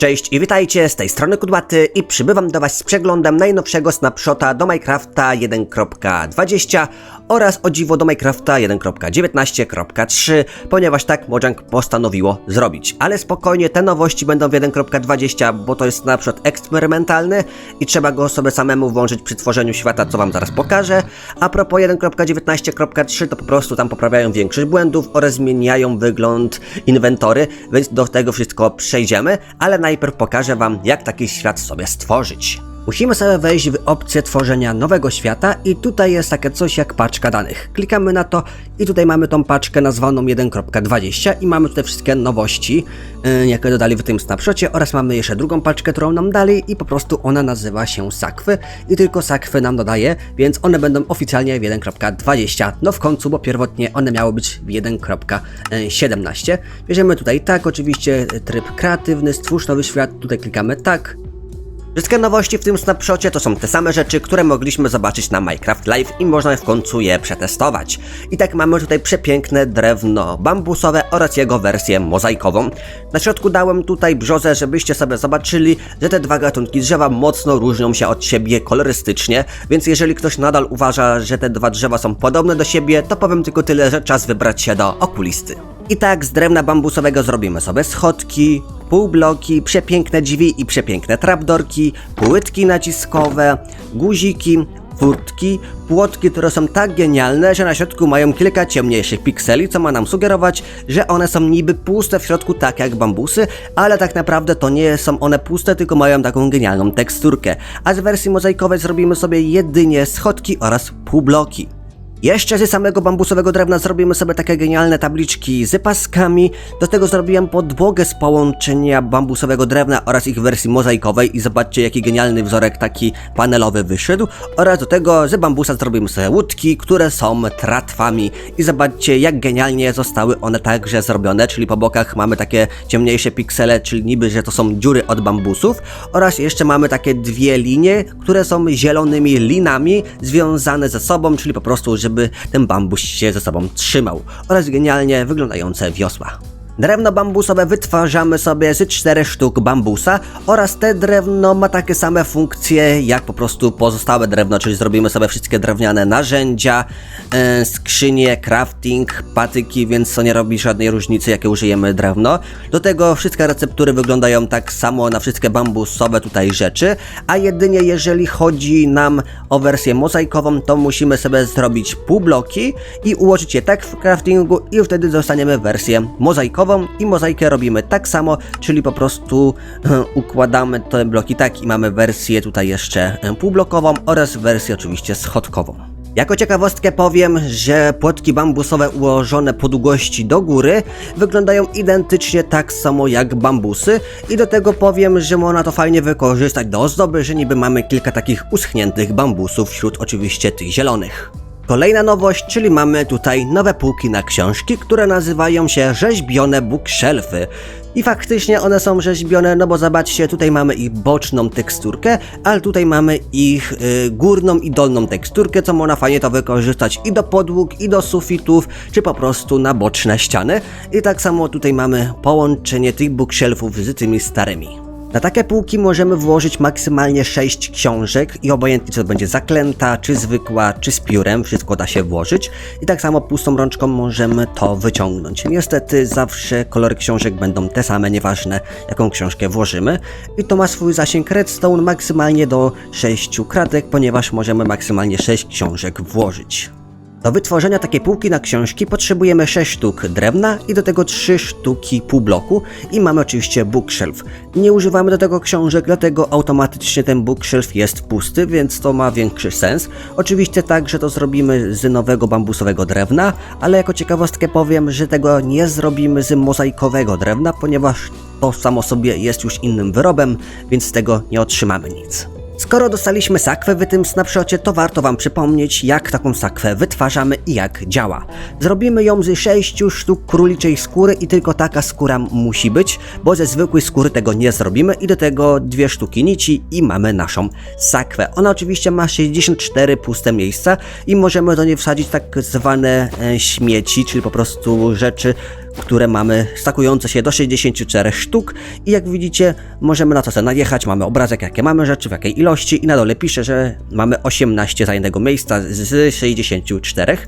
Cześć i witajcie, z tej strony Kudłaty i przybywam do Was z przeglądem najnowszego snapshota do Minecrafta 1.20 oraz o dziwo do Minecrafta 1.19.3, ponieważ tak Mojang postanowiło zrobić. Ale spokojnie, te nowości będą w 1.20, bo to jest snapshot eksperymentalny i trzeba go sobie samemu włączyć przy tworzeniu świata, co Wam zaraz pokażę. A propos 1.19.3, to po prostu tam poprawiają większość błędów oraz zmieniają wygląd inwentory, więc do tego wszystko przejdziemy, ale najpierw pokażę Wam, jak taki świat sobie stworzyć. Musimy sobie wejść w opcję tworzenia nowego świata i tutaj jest takie coś jak paczka danych. Klikamy na to i tutaj mamy tą paczkę nazwaną 1.20 i mamy tutaj wszystkie nowości, yy, jakie dodali w tym snapshocie oraz mamy jeszcze drugą paczkę, którą nam dali i po prostu ona nazywa się sakwy i tylko sakwy nam dodaje, więc one będą oficjalnie w 1.20. No w końcu, bo pierwotnie one miały być w 1.17. Bierzemy tutaj tak, oczywiście tryb kreatywny, stwórz nowy świat, tutaj klikamy tak, Wszystkie nowości w tym snapshocie to są te same rzeczy, które mogliśmy zobaczyć na Minecraft Live i można w końcu je przetestować. I tak mamy tutaj przepiękne drewno bambusowe oraz jego wersję mozaikową. Na środku dałem tutaj brzozę, żebyście sobie zobaczyli, że te dwa gatunki drzewa mocno różnią się od siebie kolorystycznie, więc jeżeli ktoś nadal uważa, że te dwa drzewa są podobne do siebie, to powiem tylko tyle, że czas wybrać się do okulisty. I tak z drewna bambusowego zrobimy sobie schodki, półbloki, przepiękne drzwi i przepiękne trapdorki, płytki naciskowe, guziki, furtki, płotki, które są tak genialne, że na środku mają kilka ciemniejszych pikseli, co ma nam sugerować, że one są niby puste w środku, tak jak bambusy, ale tak naprawdę to nie są one puste, tylko mają taką genialną teksturkę. A z wersji mozaikowej zrobimy sobie jedynie schodki oraz półbloki. Jeszcze ze samego bambusowego drewna zrobimy sobie takie genialne tabliczki z paskami. Do tego zrobiłem podłogę z połączenia bambusowego drewna oraz ich wersji mozaikowej i zobaczcie jaki genialny wzorek taki panelowy wyszedł. Oraz do tego z bambusa zrobimy sobie łódki, które są tratwami. I zobaczcie jak genialnie zostały one także zrobione, czyli po bokach mamy takie ciemniejsze piksele, czyli niby, że to są dziury od bambusów. Oraz jeszcze mamy takie dwie linie, które są zielonymi linami związane ze sobą, czyli po prostu, żeby ten bambus się ze sobą trzymał. Oraz genialnie wyglądające wiosła. Drewno bambusowe wytwarzamy sobie z czterech sztuk bambusa oraz te drewno ma takie same funkcje jak po prostu pozostałe drewno, czyli zrobimy sobie wszystkie drewniane narzędzia, e, skrzynie, crafting, patyki, więc to nie robi żadnej różnicy jakie użyjemy drewno. Do tego wszystkie receptury wyglądają tak samo na wszystkie bambusowe tutaj rzeczy, a jedynie jeżeli chodzi nam o wersję mozaikową, to musimy sobie zrobić półbloki i ułożyć je tak w craftingu i wtedy dostaniemy wersję mozaikową i mozaikę robimy tak samo, czyli po prostu e, układamy te bloki tak i mamy wersję tutaj jeszcze e, półblokową oraz wersję oczywiście schodkową. Jako ciekawostkę powiem, że płotki bambusowe ułożone po długości do góry wyglądają identycznie tak samo jak bambusy i do tego powiem, że można to fajnie wykorzystać do ozdoby, że niby mamy kilka takich uschniętych bambusów wśród oczywiście tych zielonych. Kolejna nowość, czyli mamy tutaj nowe półki na książki, które nazywają się rzeźbione bookshelfy. I faktycznie one są rzeźbione, no bo zobaczcie, tutaj mamy ich boczną teksturkę, ale tutaj mamy ich y, górną i dolną teksturkę, co można fajnie to wykorzystać i do podłóg, i do sufitów, czy po prostu na boczne ściany. I tak samo tutaj mamy połączenie tych bookshelfów z tymi starymi. Na takie półki możemy włożyć maksymalnie 6 książek i obojętnie czy to będzie zaklęta, czy zwykła, czy z piórem, wszystko da się włożyć. I tak samo pustą rączką możemy to wyciągnąć. Niestety zawsze kolory książek będą te same, nieważne jaką książkę włożymy. I to ma swój zasięg redstone maksymalnie do 6 kratek, ponieważ możemy maksymalnie 6 książek włożyć. Do wytworzenia takiej półki na książki potrzebujemy 6 sztuk drewna i do tego 3 sztuki półbloku i mamy oczywiście bookshelf. Nie używamy do tego książek, dlatego automatycznie ten bookshelf jest pusty, więc to ma większy sens. Oczywiście tak, że to zrobimy z nowego bambusowego drewna, ale jako ciekawostkę powiem, że tego nie zrobimy z mozaikowego drewna, ponieważ to samo sobie jest już innym wyrobem, więc z tego nie otrzymamy nic. Skoro dostaliśmy sakwę w tym snapshocie, to warto wam przypomnieć, jak taką sakwę wytwarzamy i jak działa. Zrobimy ją z 6 sztuk króliczej skóry i tylko taka skóra musi być, bo ze zwykłej skóry tego nie zrobimy i do tego dwie sztuki nici i mamy naszą sakwę. Ona oczywiście ma 64 puste miejsca i możemy do niej wsadzić tak zwane e, śmieci, czyli po prostu rzeczy, które mamy stakujące się do 64 sztuk i jak widzicie możemy na to sobie najechać, mamy obrazek jakie mamy rzeczy, w jakiej ilości i na dole pisze, że mamy 18 zajętego miejsca z 64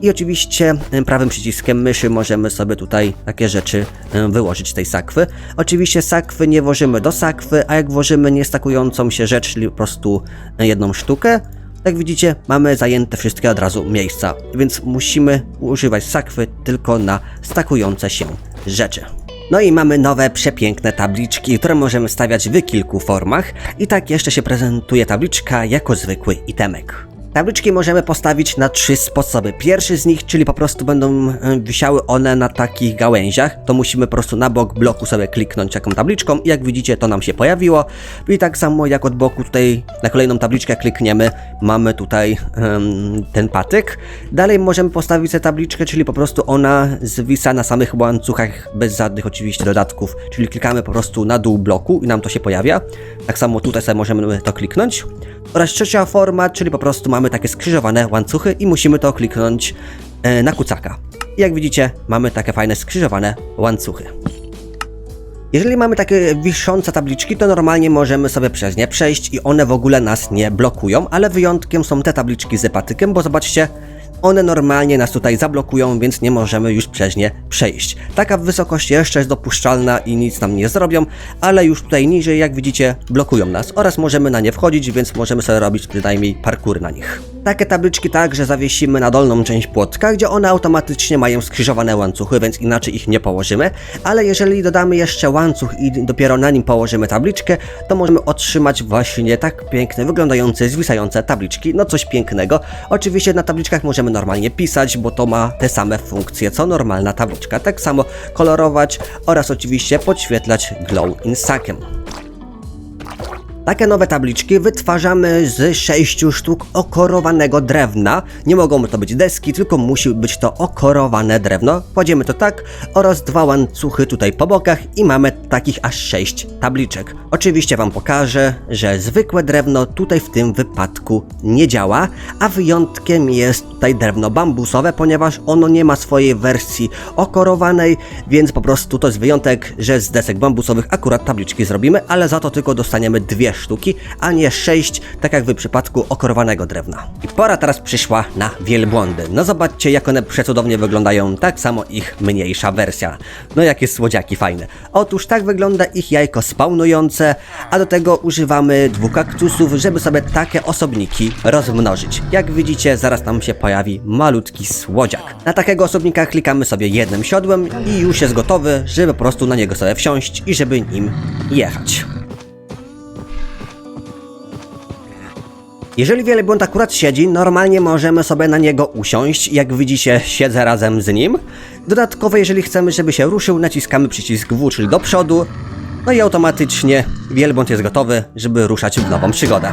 i oczywiście prawym przyciskiem myszy możemy sobie tutaj takie rzeczy wyłożyć z tej sakwy. Oczywiście sakwy nie włożymy do sakwy, a jak włożymy niestakującą się rzecz, czyli po prostu e, jedną sztukę, jak widzicie, mamy zajęte wszystkie od razu miejsca, więc musimy używać sakwy tylko na stakujące się rzeczy. No i mamy nowe, przepiękne tabliczki, które możemy stawiać w kilku formach. I tak jeszcze się prezentuje tabliczka jako zwykły itemek. Tabliczki możemy postawić na trzy sposoby. Pierwszy z nich, czyli po prostu będą e, wisiały one na takich gałęziach, to musimy po prostu na bok bloku sobie kliknąć taką tabliczką i jak widzicie to nam się pojawiło. I tak samo jak od boku tutaj na kolejną tabliczkę klikniemy, mamy tutaj em, ten patyk. Dalej możemy postawić sobie tabliczkę, czyli po prostu ona zwisa na samych łańcuchach bez żadnych oczywiście dodatków, czyli klikamy po prostu na dół bloku i nam to się pojawia. Tak samo tutaj sobie możemy to kliknąć. Oraz trzecia forma, czyli po prostu mamy takie skrzyżowane łańcuchy i musimy to kliknąć e, na kucaka. Jak widzicie, mamy takie fajne skrzyżowane łańcuchy. Jeżeli mamy takie wiszące tabliczki, to normalnie możemy sobie przez nie przejść i one w ogóle nas nie blokują, ale wyjątkiem są te tabliczki z patykiem, bo zobaczcie, one normalnie nas tutaj zablokują, więc nie możemy już przez nie przejść. Taka wysokość jeszcze jest dopuszczalna i nic nam nie zrobią, ale już tutaj niżej, jak widzicie, blokują nas oraz możemy na nie wchodzić, więc możemy sobie robić przynajmniej parkour na nich. Takie tabliczki także zawiesimy na dolną część płotka, gdzie one automatycznie mają skrzyżowane łańcuchy, więc inaczej ich nie położymy, ale jeżeli dodamy jeszcze łańcuch i dopiero na nim położymy tabliczkę, to możemy otrzymać właśnie tak piękne, wyglądające, zwisające tabliczki, no coś pięknego. Oczywiście na tabliczkach możemy normalnie pisać, bo to ma te same funkcje co normalna tabliczka, tak samo kolorować oraz oczywiście podświetlać glow in sakiem. Takie nowe tabliczki wytwarzamy z sześciu sztuk okorowanego drewna. Nie mogą to być deski, tylko musi być to okorowane drewno. Kładziemy to tak oraz dwa łańcuchy tutaj po bokach i mamy takich aż sześć tabliczek. Oczywiście Wam pokażę, że zwykłe drewno tutaj w tym wypadku nie działa, a wyjątkiem jest tutaj drewno bambusowe, ponieważ ono nie ma swojej wersji okorowanej, więc po prostu to jest wyjątek, że z desek bambusowych akurat tabliczki zrobimy, ale za to tylko dostaniemy dwie sztuki, a nie sześć, tak jak w przypadku okorowanego drewna. I pora teraz przyszła na wielbłądy. No zobaczcie, jak one przecudownie wyglądają, tak samo ich mniejsza wersja. No jakie słodziaki fajne. Otóż tak wygląda ich jajko spawnujące, a do tego używamy dwóch kaktusów, żeby sobie takie osobniki rozmnożyć. Jak widzicie, zaraz nam się pojawi malutki słodziak. Na takiego osobnika klikamy sobie jednym siodłem i już jest gotowy, żeby po prostu na niego sobie wsiąść i żeby nim jechać. Jeżeli wielbłąd akurat siedzi, normalnie możemy sobie na niego usiąść. Jak widzicie, siedzę razem z nim. Dodatkowo, jeżeli chcemy, żeby się ruszył, naciskamy przycisk W, czyli do przodu. No i automatycznie wielbłąd jest gotowy, żeby ruszać w nową przygodę.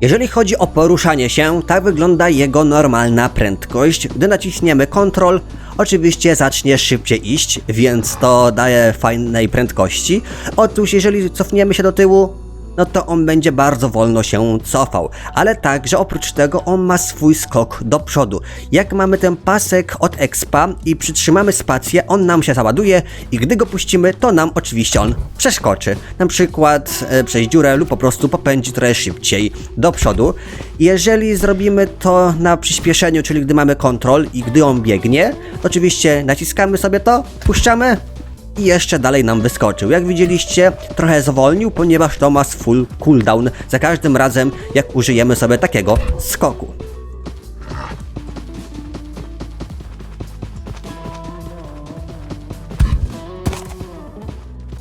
Jeżeli chodzi o poruszanie się, tak wygląda jego normalna prędkość. Gdy naciśniemy Ctrl, oczywiście zacznie szybciej iść, więc to daje fajnej prędkości. Otóż jeżeli cofniemy się do tyłu, no to on będzie bardzo wolno się cofał. Ale także oprócz tego on ma swój skok do przodu. Jak mamy ten pasek od expa i przytrzymamy spację, on nam się załaduje i gdy go puścimy, to nam oczywiście on przeskoczy. Na przykład e, przez dziurę lub po prostu popędzi trochę szybciej do przodu. Jeżeli zrobimy to na przyspieszeniu, czyli gdy mamy kontrol i gdy on biegnie, oczywiście naciskamy sobie to, puszczamy, i jeszcze dalej nam wyskoczył. Jak widzieliście, trochę zwolnił, ponieważ to ma full cooldown za każdym razem, jak użyjemy sobie takiego skoku.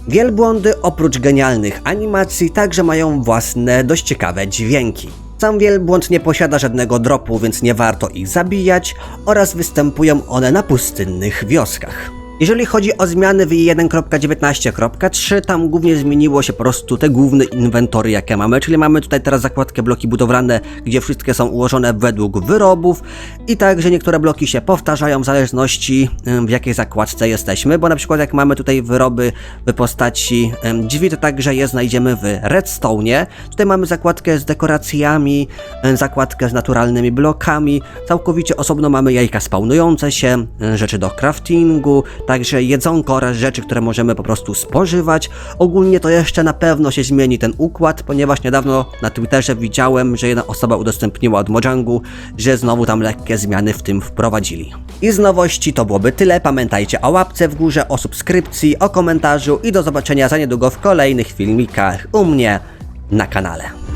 Wielbłądy oprócz genialnych animacji także mają własne dość ciekawe dźwięki. Sam wielbłąd nie posiada żadnego dropu, więc nie warto ich zabijać oraz występują one na pustynnych wioskach. Jeżeli chodzi o zmiany w 1.19.3, tam głównie zmieniło się po prostu te główne inwentory, jakie mamy, czyli mamy tutaj teraz zakładkę bloki budowlane, gdzie wszystkie są ułożone według wyrobów. I także niektóre bloki się powtarzają w zależności w jakiej zakładce jesteśmy, bo na przykład jak mamy tutaj wyroby w postaci drzwi, to także je znajdziemy w redstone'ie. Tutaj mamy zakładkę z dekoracjami, zakładkę z naturalnymi blokami, całkowicie osobno mamy jajka spawnujące się, rzeczy do craftingu, także jedzonko oraz rzeczy, które możemy po prostu spożywać. Ogólnie to jeszcze na pewno się zmieni ten układ, ponieważ niedawno na Twitterze widziałem, że jedna osoba udostępniła od Mojangu, że znowu tam lekkie zmiany w tym wprowadzili. I z nowości to byłoby tyle. Pamiętajcie o łapce w górze, o subskrypcji, o komentarzu i do zobaczenia za niedługo w kolejnych filmikach u mnie na kanale.